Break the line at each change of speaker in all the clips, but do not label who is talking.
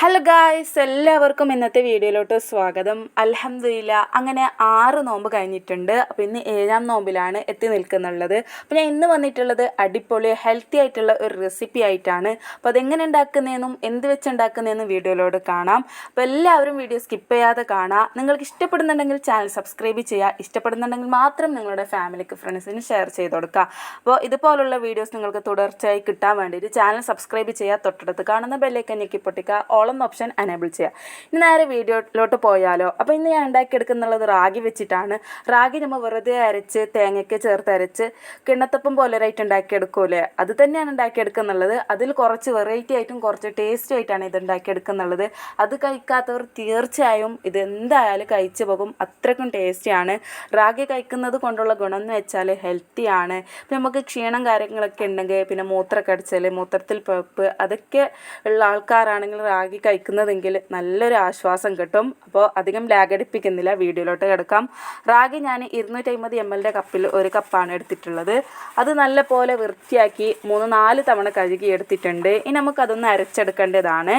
Hello guys എല്ലാവർക്കും ഇന്നത്തെ വീഡിയോയിലോട്ട് സ്വാഗതം. അലഹമില്ല അങ്ങനെ ആറ് നോമ്പ് കഴിഞ്ഞിട്ടുണ്ട്. അപ്പോൾ ഇന്ന് ഏഴാം നോമ്പിലാണ് എത്തി നിൽക്കുന്നുള്ളത്. അപ്പോൾ ഞാൻ ഇന്ന് വന്നിട്ടുള്ളത് അടിപൊളി ഹെൽത്തി ആയിട്ടുള്ള ഒരു റെസിപ്പി ആയിട്ടാണ്. അപ്പോൾ അതെങ്ങനെ ഉണ്ടാക്കുന്നതെന്നും എന്ത് വെച്ച് ഉണ്ടാക്കുന്നതെന്നും വീഡിയോയിലോട് കാണാം. അപ്പോൾ എല്ലാവരും വീഡിയോ സ്കിപ്പ് ചെയ്യാതെ കാണാം. നിങ്ങൾക്ക് ഇഷ്ടപ്പെടുന്നുണ്ടെങ്കിൽ ചാനൽ സബ്സ്ക്രൈബ് ചെയ്യുക ഇഷ്ടപ്പെടുന്നുണ്ടെങ്കിൽ മാത്രം നിങ്ങളുടെ ഫാമിലിക്ക് ഫ്രണ്ട്സിന് ഷെയർ ചെയ്ത് കൊടുക്കുക അപ്പോൾ ഇതുപോലുള്ള വീഡിയോസ് നിങ്ങൾക്ക് തുടർച്ചയായി കിട്ടാൻ വേണ്ടിയിട്ട് ചാനൽ സബ്സ്ക്രൈബ് ചെയ്യുക തൊട്ടടുത്ത് കാണുന്ന ബെല്ലേക്ക് ഞെക്കി പൊട്ടിക്കുക ഓൾ എന്ന ഓപ്ഷൻ എനേബിൾ ചെയ്യുക. ഇനി നേരെ വീഡിയോയിലോട്ട് പോയാലോ? അപ്പോൾ ഇന്ന് ഞാൻ ഉണ്ടാക്കിയെടുക്കുന്നുള്ളത് റാഗി വെച്ചിട്ടാണ്. റാഗി നമ്മൾ വെറുതെ അരച്ച് തേങ്ങയ്ക്ക് ചേർത്ത് അരച്ച് കിണ്ണത്തപ്പം പോലെ ഒരായിട്ട് ഉണ്ടാക്കിയെടുക്കൂലേ അത് തന്നെയാണ് ഉണ്ടാക്കിയെടുക്കുന്നുള്ളത്. അതിൽ കുറച്ച് വെറൈറ്റി ആയിട്ടും കുറച്ച് ടേസ്റ്റി ആയിട്ടാണ് ഇത് ഉണ്ടാക്കിയെടുക്കുന്നുള്ളത്. അത് കഴിക്കാത്തവർ തീർച്ചയായും ഇത് എന്തായാലും കഴിച്ചു പോകും. അത്രയ്ക്കും ടേസ്റ്റിയാണ് റാഗി കഴിക്കുന്നത് കൊണ്ടുള്ള ഗുണം എന്ന് വെച്ചാൽ ഹെൽത്തിയാണ് പിന്നെ നമുക്ക് ക്ഷീണം കാര്യങ്ങളൊക്കെ ഉണ്ടെങ്കിൽ പിന്നെ മൂത്രക്കടിച്ചൽ മൂത്രത്തിൽ പഴുപ്പ് അതൊക്കെ ഉള്ള ആൾക്കാരാണെങ്കിൽ റാഗി കഴിക്കുന്നതെങ്കിൽ നല്ലൊരു ആശ്വാസം കിട്ടും. അപ്പോൾ അധികം ലാഗടിപ്പിക്കുന്നില്ല വീഡിയോയിലോട്ട് കിടക്കാം. റാഗി ഞാൻ ഇരുന്നൂറ്റി അമ്പത് എം എല്ലിന്റെ കപ്പിൽ ഒരു കപ്പാണ് എടുത്തിട്ടുള്ളത്. അത് നല്ല പോലെ വൃത്തിയാക്കി മൂന്ന് നാല് തവണ കഴുകി എടുത്തിട്ടുണ്ട്. ഇനി നമുക്കതൊന്ന് അരച്ചെടുക്കേണ്ടതാണ്.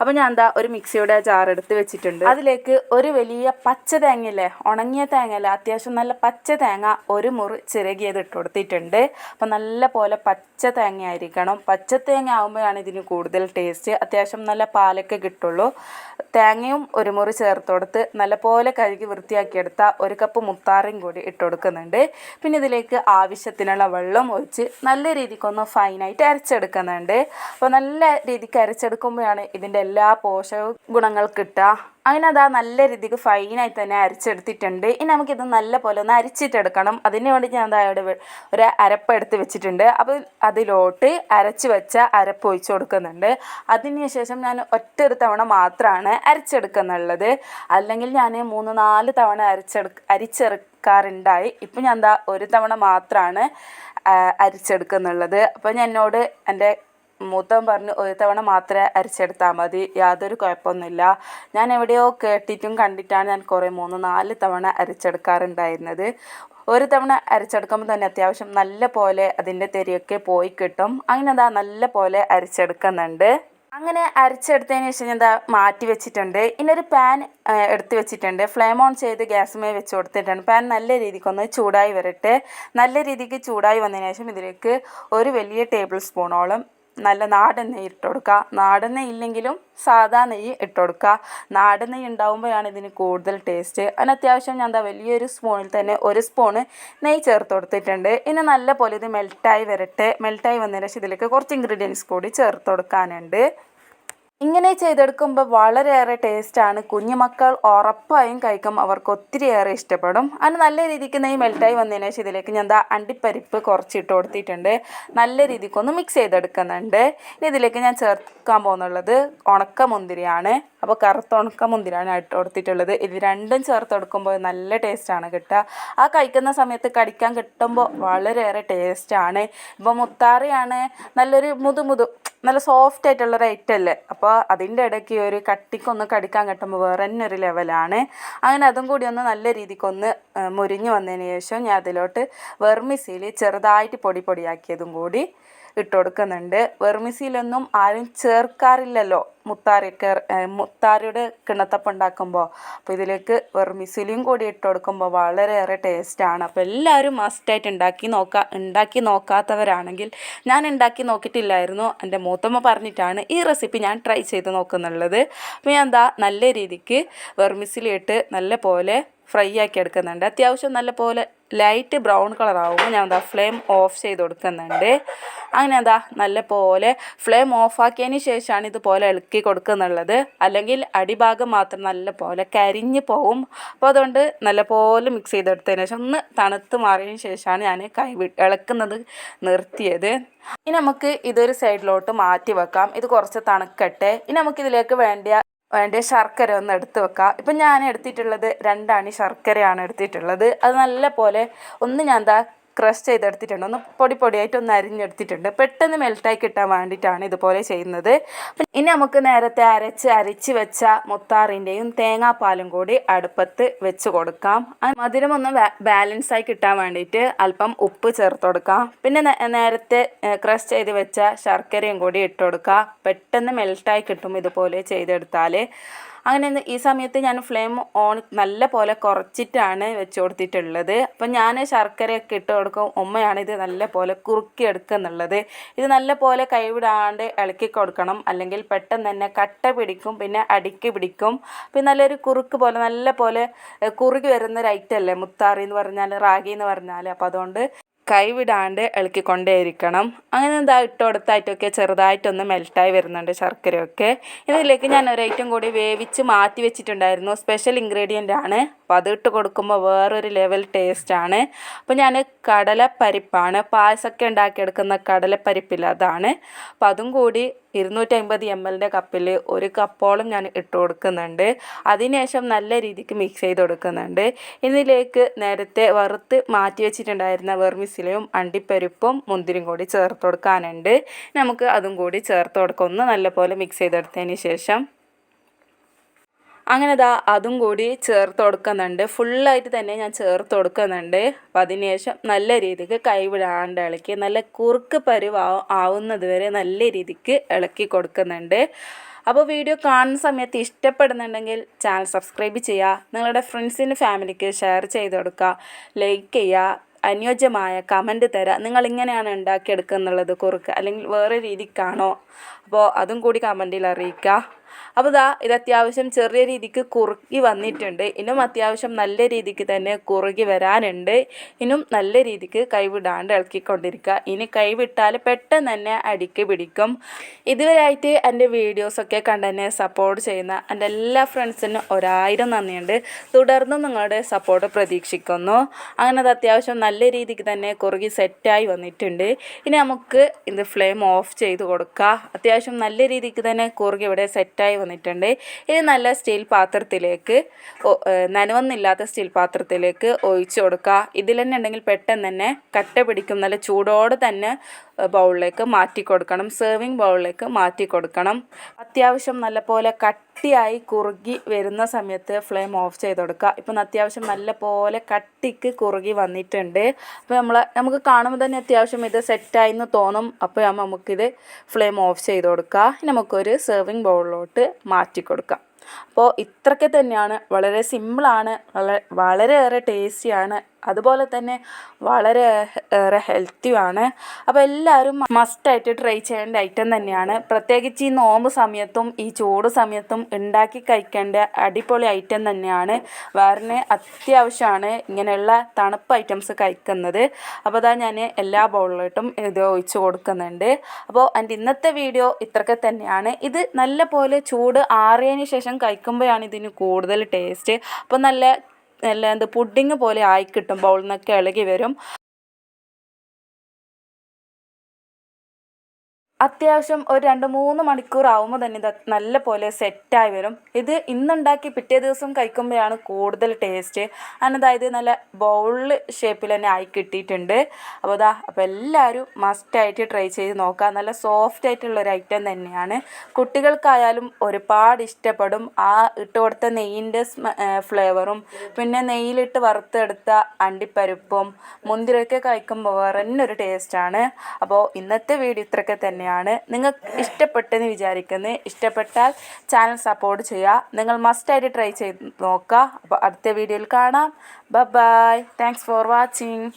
അപ്പോൾ ഞാൻ എന്താ ഒരു മിക്സിയുടെ ജാർ എടുത്ത് വെച്ചിട്ടുണ്ട്. അതിലേക്ക് ഒരു വലിയ പച്ച തേങ്ങയില്ലേ? ഉണങ്ങിയ തേങ്ങയല്ല അത്യാവശ്യം നല്ല പച്ച തേങ്ങ ഒരു മുറി ചിരകിയത് ഇട്ട് കൊടുത്തിട്ടുണ്ട്. അപ്പോൾ നല്ല പോലെ പച്ച തേങ്ങ ആയിരിക്കണം പച്ച തേങ്ങ ആകുമ്പോഴാണ് ഇതിന് കൂടുതൽ ടേസ്റ്റ്. അത്യാവശ്യം നല്ല പാലൊക്കെ കിട്ടുള്ളൂ. തേങ്ങയും ഒരു മുറി ചേർത്ത് കൊടുത്ത് നല്ലപോലെ കഴുകി വൃത്തിയാക്കിയെടുത്ത ഒരു കപ്പ് മുത്താറയും കൂടി ഇട്ട് കൊടുക്കുന്നുണ്ട്. പിന്നെ ഇതിലേക്ക് ആവശ്യത്തിനുള്ള വെള്ളം ഒഴിച്ച് നല്ല രീതിക്കൊന്ന് ഫൈനായിട്ട് അരച്ചെടുക്കുന്നുണ്ട്. അപ്പോൾ നല്ല രീതിക്ക് അരച്ചെടുക്കുമ്പോഴാണ് ഇതിന്റെ എല്ലാ പോഷക ഗുണങ്ങൾ കിട്ടുക. അങ്ങനെ അതാ നല്ല രീതിക്ക് ഫൈനായി തന്നെ അരച്ചെടുത്തിട്ടുണ്ട്. ഇനി നമുക്കിത് നല്ല പോലെ ഒന്ന് അരിച്ചിട്ടെടുക്കണം. അതിന് വേണ്ടി ഞാൻ ഇവിടെ ഒരു അരപ്പ് എടുത്ത് വെച്ചിട്ടുണ്ട്. അപ്പോൾ അതിലോട്ട് അരച്ച് വെച്ച അരപ്പ് ഒഴിച്ച് കൊടുക്കുന്നുണ്ട്. അതിന് ശേഷം ഞാൻ ഒറ്റ ഒരു തവണ മാത്രമാണ് അരച്ചെടുക്കുന്നുള്ളത്. അല്ലെങ്കിൽ ഞാൻ മൂന്ന് നാല് തവണ അരച്ചെടു അരിച്ചെടുക്കാറുണ്ടായി. ഇപ്പം ഞാൻ എന്താ ഒരു തവണ മാത്രമാണ് അരിച്ചെടുക്കുന്നുള്ളത്. അപ്പോൾ ഞാൻ എന്നോട് എന്റെ മൂത്തവൻ പറഞ്ഞു ഒരു തവണ മാത്രമേ അരച്ചെടുത്താൽ മതി യാതൊരു കുഴപ്പമൊന്നുമില്ല. ഞാൻ എവിടെയോ കേട്ടിട്ടും കണ്ടിട്ടാണ് ഞാൻ കുറേ മൂന്ന് നാല് തവണ അരച്ചെടുക്കാറുണ്ടായിരുന്നത്. ഒരു തവണ അരച്ചെടുക്കുമ്പോൾ തന്നെ അത്യാവശ്യം നല്ല പോലെ അതിന്റെ തെരിയൊക്കെ പോയി കിട്ടും. അങ്ങനെ അതാ നല്ല പോലെ അരച്ചെടുക്കുന്നുണ്ട്. അങ്ങനെ അരച്ചെടുത്തതിന് ശേഷം ഞാൻ മാറ്റി വെച്ചിട്ടുണ്ട്. ഇനി ഒരു പാൻ എടുത്തു വെച്ചിട്ടുണ്ട്. ഫ്ലെയിം ഓൺ ചെയ്ത് ഗ്യാസുമേ വെച്ച് കൊടുത്തിട്ടുണ്ട്. പാൻ നല്ല രീതിക്കൊന്ന് ചൂടായി വരട്ടെ. നല്ല രീതിക്ക് ചൂടായി വന്നതിന് ശേഷം ഇതിലേക്ക് ഒരു വലിയ ടേബിൾ സ്പൂണോളം നല്ല നാടൻ നെയ്യ് ഇട്ട് കൊടുക്കുക. നാടൻ നെയ്യ് ഇല്ലെങ്കിലും സാധാ നെയ്യ് ഇട്ട് കൊടുക്കുക. നാടൻ നെയ്യ് ഉണ്ടാകുമ്പോഴാണ് ഇതിന് കൂടുതൽ ടേസ്റ്റ് അതിന് അത്യാവശ്യം ഞാൻ എന്താ വലിയൊരു സ്പൂണിൽ തന്നെ ഒരു സ്പൂണ് നെയ്യ് ചേർത്ത് കൊടുത്തിട്ടുണ്ട്. ഇനി നല്ല പോലെ ഇത് മെൽറ്റായി വരട്ടെ. മെൽറ്റായി വന്നതിന് ശേഷം ഇതിലേക്ക് കുറച്ച് ഇൻഗ്രീഡിയൻസ് കൂടി ചേർത്ത് കൊടുക്കാനുണ്ട്. ഇങ്ങനെ ചെയ്തെടുക്കുമ്പോൾ വളരെയേറെ ടേസ്റ്റാണ്. കുഞ്ഞുമക്കൾ ഉറപ്പായും കഴിക്കും. അവർക്ക് ഒത്തിരിയേറെ ഇഷ്ടപ്പെടും. അതിന് നല്ല രീതിക്ക് നെയ്യ് മെൽറ്റായി വന്നതിന് ശേഷം ഇതിലേക്ക് ഞാൻ എന്താ അണ്ടിപ്പരിപ്പ് കുറച്ചിട്ട് കൊടുത്തിട്ടുണ്ട്. നല്ല രീതിക്കൊന്ന് മിക്സ് ചെയ്തെടുക്കുന്നുണ്ട്. ഇനി ഇതിലേക്ക് ഞാൻ ചേർക്കാൻ പോകുന്നുള്ളത് ഉണക്ക മുന്തിരിയാണ് അപ്പോൾ കറുത്ത ഉണക്ക മുന്തിരിയാണ് ഇട്ട് കൊടുത്തിട്ടുള്ളത്. ഇത് രണ്ടും ചേർത്ത് കൊടുക്കുമ്പോൾ നല്ല ടേസ്റ്റാണ് കിട്ടുക. ആ കഴിക്കുന്ന സമയത്ത് കടിക്കാൻ കിട്ടുമ്പോൾ വളരെയേറെ ടേസ്റ്റാണ്. ഇപ്പോൾ മുത്താറിയാണ് നല്ലൊരു മുതുമുതു മുതു നല്ല സോഫ്റ്റ് ആയിട്ടുള്ള റേറ്റ് അല്ലേ? അപ്പോൾ അതിന്റെ ഇടയ്ക്ക് ഒരു കട്ടിക്കൊന്ന് കടിക്കാൻ കിട്ടുമ്പോൾ വേറെ തന്നെ ഒരു ലെവലാണ് അങ്ങനെ അതും കൂടി ഒന്ന് നല്ല രീതിക്കൊന്ന് മുരിഞ്ഞ് വന്നതിന് ശേഷം ഞാൻ അതിലോട്ട് വെർമിസിയിൽ ചെറുതായിട്ട് പൊടി പൊടിയാക്കിയതും കൂടി ഇട്ട് കൊടുക്കുന്നുണ്ട് വെർമിസിയിലൊന്നും ആരും ചേർക്കാറില്ലല്ലോ മുത്താറിയൊക്കെ മുത്താരയുടെ കിണത്തപ്പം ഉണ്ടാക്കുമ്പോൾ അപ്പോൾ ഇതിലേക്ക് വെർമിസിലിയും കൂടി ഇട്ട് കൊടുക്കുമ്പോൾ വളരെയേറെ ടേസ്റ്റാണ്. അപ്പോൾ എല്ലാവരും മസ്റ്റായിട്ട് ഉണ്ടാക്കി നോക്കുക ഉണ്ടാക്കി നോക്കാത്തവരാണെങ്കിൽ ഞാൻ ഉണ്ടാക്കി നോക്കിയിട്ടില്ലായിരുന്നു. എന്റെ മൂത്തമ്മ പറഞ്ഞിട്ടാണ് ഈ റെസിപ്പി ഞാൻ ട്രൈ ചെയ്ത് നോക്കുന്നുള്ളത്. അപ്പോൾ ഞാൻ എന്താ നല്ല രീതിക്ക് വെർമിസിലിട്ട് നല്ല പോലെ ഫ്രൈ ആക്കി എടുക്കുന്നുണ്ട്. അത്യാവശ്യം നല്ലപോലെ ലൈറ്റ് ബ്രൗൺ കളർ ആവുമ്പോൾ ഞാൻ എന്താ ഫ്ലെയിം ഓഫ് ചെയ്ത് കൊടുക്കുന്നുണ്ട്. അങ്ങനെ എന്താ നല്ല പോലെ ഫ്ലെയിം ഓഫാക്കിയതിന് ശേഷമാണ് ഇതുപോലെ ഇളക്കി കൊടുക്കുന്നുള്ളത്. അല്ലെങ്കിൽ അടിഭാഗം മാത്രം നല്ല പോലെ കരിഞ്ഞ് പോവും. അപ്പോൾ അതുകൊണ്ട് നല്ല പോലെ മിക്സ് ചെയ്തെടുത്തതിന് ശേഷം ഒന്ന് തണുത്ത് മാറിയതിന് ശേഷമാണ് ഞാൻ കൈ ഇളക്കുന്നത് നിർത്തിയത്. ഇനി നമുക്ക് ഇതൊരു സൈഡിലോട്ട് മാറ്റി വെക്കാം. ഇത് കുറച്ച് തണുക്കട്ടെ. ഇനി നമുക്ക് ഇതിലേക്ക് വേണ്ട വേണ്ട ശർക്കര ഒന്ന് എടുത്ത് വെക്കുക ഇപ്പം ഞാൻ എടുത്തിട്ടുള്ളത് രണ്ടാണി ശർക്കരയാണ് എടുത്തിട്ടുള്ളത്. അത് നല്ല പോലെ ഒന്ന് ഞാൻ എന്താ ക്രഷ് ചെയ്തെടുത്തിട്ടുണ്ട്. ഒന്ന് പൊടി പൊടിയായിട്ട് ഒന്ന് അരിഞ്ഞെടുത്തിട്ടുണ്ട്. പെട്ടെന്ന് മെൽട്ടായി കിട്ടാൻ വേണ്ടിയിട്ടാണ് ഇതുപോലെ ചെയ്യുന്നത്. ഇനി നമുക്ക് നേരത്തെ അരച്ച് അരച്ച് വെച്ച മുത്താറിന്റെയും തേങ്ങാപ്പാലും കൂടി അടുപ്പത്ത് വെച്ച് കൊടുക്കാം. മധുരം ഒന്ന് ബാലൻസ് ആയി കിട്ടാൻ വേണ്ടിയിട്ട് അല്പം ഉപ്പ് ചേർത്ത് കൊടുക്കാം. പിന്നെ നേരത്തെ ക്രഷ് ചെയ്ത് വെച്ച ശർക്കരയും കൂടി ഇട്ട് കൊടുക്കുക പെട്ടെന്ന് മെൽട്ടായി കിട്ടും ഇതുപോലെ ചെയ്തെടുത്താൽ അങ്ങനെ ഈ സമയത്ത് ഞാൻ ഫ്ലെയിം ഓൺ നല്ല പോലെ കുറച്ചിട്ടാണ് വെച്ച് കൊടുത്തിട്ടുള്ളത്. അപ്പം ഞാൻ ശർക്കരയൊക്കെ ഇട്ട് കൊടുക്കും. ഉമ്മയാണ് ഇത് നല്ല പോലെ കുറുക്കി എടുക്കുന്നുള്ളത്. ഇത് നല്ല പോലെ കൈവിടാണ്ട് ഇളക്കി കൊടുക്കണം. അല്ലെങ്കിൽ പെട്ടെന്ന് തന്നെ കട്ട പിടിക്കും പിന്നെ അടിക്ക് പിടിക്കും. പിന്നെ നല്ലൊരു കുറുക്ക് പോലെ നല്ല പോലെ കുറുകി വരുന്ന ഒരു ഐറ്റം അല്ലേ? മുത്താറി എന്ന് പറഞ്ഞാൽ റാഗി എന്ന് പറഞ്ഞാൽ അപ്പോൾ അതുകൊണ്ട് കൈവിടാണ്ട് ഇളക്കിക്കൊണ്ടേയിരിക്കണം. അങ്ങനെ എന്താ ഇട്ട് കൊടുത്തായിട്ടൊക്കെ ചെറുതായിട്ടൊന്ന് മെൽട്ടായി വരുന്നുണ്ട് ശർക്കരയൊക്കെ. ഇതിലേക്ക് ഞാൻ ഒരു ഐറ്റം കൂടി വേവിച്ച് മാറ്റി വെച്ചിട്ടുണ്ടായിരുന്നു. സ്പെഷ്യൽ ഇൻഗ്രീഡിയന്റ് ആണ് അപ്പോൾ അത് ഇട്ട് കൊടുക്കുമ്പോൾ വേറൊരു ലെവൽ ടേസ്റ്റ് ആണ് അപ്പോൾ ഞാൻ കടലപ്പരിപ്പാണ്. പായസമൊക്കെ ഉണ്ടാക്കിയെടുക്കുന്ന കടലപ്പരിപ്പില്ല അതാണ്. അപ്പോൾ അതും കൂടി ഇരുന്നൂറ്റമ്പത് എം എല്ലിന്റെ കപ്പിൽ ഒരു കപ്പോളം ഞാൻ ഇട്ട് കൊടുക്കുന്നുണ്ട്. അതിനുശേഷം നല്ല രീതിക്ക് മിക്സ് ചെയ്ത് കൊടുക്കുന്നുണ്ട്. ഇതിലേക്ക് നേരത്തെ വറുത്ത് മാറ്റി വെച്ചിട്ടുണ്ടായിരുന്ന വെർമിസിലയും അണ്ടിപ്പരിപ്പും മുന്തിരിയും കൂടി ചേർത്ത് കൊടുക്കാനുണ്ട്. നമുക്ക് അതും കൂടി ചേർത്ത് കൊടുക്കുക ഒന്ന് നല്ലപോലെ മിക്സ് ചെയ്തെടുത്തതിന് ശേഷം അങ്ങനെ ദാ അതും കൂടി ചേർത്ത് കൊടുക്കുന്നുണ്ട്. ഫുള്ളായിട്ട് തന്നെ ഞാൻ ചേർത്ത് കൊടുക്കുന്നുണ്ട്. അപ്പം അതിനുശേഷം നല്ല രീതിക്ക് കൈവിടാണ്ട് ഇളക്കി നല്ല കുറുക്ക് പരുവ ആവ- ആവുന്നത് വരെ നല്ല രീതിക്ക് ഇളക്കി കൊടുക്കുന്നുണ്ട്. അപ്പോൾ വീഡിയോ കാണുന്ന സമയത്ത് ഇഷ്ടപ്പെടുന്നുണ്ടെങ്കിൽ ചാനൽ സബ്സ്ക്രൈബ് ചെയ്യുക. നിങ്ങളുടെ ഫ്രണ്ട്സിന് ഫാമിലിക്ക് ഷെയർ ചെയ്ത് കൊടുക്കുക. ലൈക്ക് ചെയ്യുക. അനുയോജ്യമായ കമന്റ് തരാം നിങ്ങൾ ഇങ്ങനെയാണ് ഉണ്ടാക്കിയെടുക്കുന്നുള്ളത് കുറുക്ക് അല്ലെങ്കിൽ വേറെ രീതിക്കാണോ? അപ്പോൾ അതും കൂടി കമന്റിൽ അറിയിക്കുക. അപ്പോൾ ഇതാ ഇത് അത്യാവശ്യം ചെറിയ രീതിക്ക് കുറുകി വന്നിട്ടുണ്ട്. ഇനും അത്യാവശ്യം നല്ല രീതിക്ക് തന്നെ കുറുകി വരാനുണ്ട്. ഇനും നല്ല രീതിക്ക് കൈവിടാണ്ട് ഇളക്കിക്കൊണ്ടിരിക്കുക. ഇനി കൈവിട്ടാൽ പെട്ടെന്ന് തന്നെ അടിക്ക് പിടിക്കും. ഇതുവരെയായിട്ട് എന്റെ വീഡിയോസൊക്കെ കണ്ട് തന്നെ സപ്പോർട്ട് ചെയ്യുന്ന എന്റെ എല്ലാ ഫ്രണ്ട്സിനും ഒരായിരം നന്ദിയുണ്ട്. തുടർന്നും നിങ്ങളുടെ സപ്പോർട്ട് പ്രതീക്ഷിക്കുന്നു. അങ്ങനെ അത് അത്യാവശ്യം നല്ല രീതിക്ക് തന്നെ കുറുകി സെറ്റായി വന്നിട്ടുണ്ട്. ഇനി നമുക്ക് ഇത് ഫ്ലെയിം ഓഫ് ചെയ്ത് കൊടുക്കുക അത്യാവശ്യം നല്ല രീതിക്ക് തന്നെ കുറുകി ഇവിടെ സെറ്റായി വന്നിട്ടുണ്ട്. ഇനി നല്ല സ്റ്റീൽ പാത്രത്തിലേക്ക് നനവൊന്നില്ലാത്ത സ്റ്റീൽ പാത്രത്തിലേക്ക് ഒഴിച്ച് കൊടുക്കുക. ഇതിൽ തന്നെ ഉണ്ടെങ്കിൽ പെട്ടെന്ന് തന്നെ കട്ട പിടിക്കും. നല്ല ചൂടോടെ തന്നെ ബൗളിലേക്ക് മാറ്റി കൊടുക്കണം. സെർവിങ് ബൗളിലേക്ക് മാറ്റി കൊടുക്കണം. അത്യാവശ്യം നല്ലപോലെ കട്ടിയായി കുറുകി വരുന്ന സമയത്ത് ഫ്ലെയിം ഓഫ് ചെയ്ത് കൊടുക്കുക. ഇപ്പം അത്യാവശ്യം നല്ലപോലെ കട്ടിക്ക് കുറുകി വന്നിട്ടുണ്ട്. അപ്പോൾ നമ്മൾ നമുക്ക് കാണുമ്പോൾ തന്നെ അത്യാവശ്യം ഇത് സെറ്റായി എന്ന് തോന്നും. അപ്പോൾ നമുക്കിത് ഫ്ലെയിം ഓഫ് ചെയ്ത് കൊടുക്കുക. നമുക്കൊരു സെർവിങ് ബൗളിലോട്ട് മാറ്റി കൊടുക്കാം. അപ്പോൾ ഇത്രയ്ക്ക് തന്നെയാണ്. വളരെ സിമ്പിളാണ് വളരെ വളരെയേറെ ടേസ്റ്റിയാണ് അതുപോലെ തന്നെ വളരെ ഹെൽത്തിയുമാണ് അപ്പോൾ എല്ലാവരും മസ്റ്റായിട്ട് ട്രൈ ചെയ്യേണ്ട ഐറ്റം തന്നെയാണ്. പ്രത്യേകിച്ച് ഈ നോമ്പ് സമയത്തും ഈ ചൂട് സമയത്തും ഉണ്ടാക്കി കഴിക്കേണ്ട അടിപൊളി ഐറ്റം തന്നെയാണ്. വയറിന് അത്യാവശ്യമാണ് ഇങ്ങനെയുള്ള തണുപ്പ് ഐറ്റംസ് കഴിക്കുന്നത്. അപ്പോൾ അതാ ഞാൻ എല്ലാ ബൗളിലോട്ടും ഇത് ഒഴിച്ച് കൊടുക്കുന്നുണ്ട്. അപ്പോൾ എന്റെ ഇന്നത്തെ വീഡിയോ ഇത്രയൊക്കെ തന്നെയാണ്. ഇത് നല്ല പോലെ ചൂട് ആറിയതിന് ശേഷം കഴിക്കുമ്പോഴാണ് ഇതിന് കൂടുതൽ ടേസ്റ്റ് അപ്പോൾ നല്ല നല്ല എന്ത് പുഡിങ് പോലെ ആയി കിട്ടും. ബൗളിൽ നിന്നൊക്കെ ഇളകി വരും. അത്യാവശ്യം ഒരു രണ്ട് മൂന്ന് മണിക്കൂർ ആവുമ്പോൾ തന്നെ ഇത് നല്ല പോലെ സെറ്റായി വരും. ഇത് ഇന്നുണ്ടാക്കി പിറ്റേ ദിവസം കഴിക്കുമ്പോഴാണ് കൂടുതൽ ടേസ്റ്റ് അതായത് നല്ല ബൗൾ ഷേപ്പിൽ തന്നെ ആയി കിട്ടിയിട്ടുണ്ട്. അപ്പോൾ അതാ അപ്പോൾ എല്ലാവരും മസ്റ്റായിട്ട് ട്രൈ ചെയ്ത് നോക്കുക നല്ല സോഫ്റ്റ് ആയിട്ടുള്ള ഒരു ഐറ്റം തന്നെയാണ്. കുട്ടികൾക്കായാലും ഒരുപാട് ഇഷ്ടപ്പെടും. ആ ഇട്ട് കൊടുത്ത നെയ്യിന്റെ ഫ്ലേവറും പിന്നെ നെയ്യിലിട്ട് വറുത്തെടുത്ത അണ്ടിപ്പരിപ്പും മുന്തിരിയൊക്കെ കഴിക്കുമ്പോൾ വേറെ തന്നെ ഒരു ടേസ്റ്റാണ് അപ്പോൾ ഇന്നത്തെ വീഡിയോ ഇത്രയൊക്കെ തന്നെയാണ് നിങ്ങൾക്ക് ഇഷ്ടപ്പെട്ടെന്ന് വിചാരിക്കുന്നത് ഇഷ്ടപ്പെട്ടാൽ ചാനൽ സപ്പോർട്ട് ചെയ്യുക. നിങ്ങൾ മസ്റ്റായിട്ട് ട്രൈ ചെയ്ത് നോക്കുക. അപ്പോൾ അടുത്ത വീഡിയോയിൽ കാണാം. ബ ബൈ താങ്ക്സ് ഫോർ വാച്ചിങ്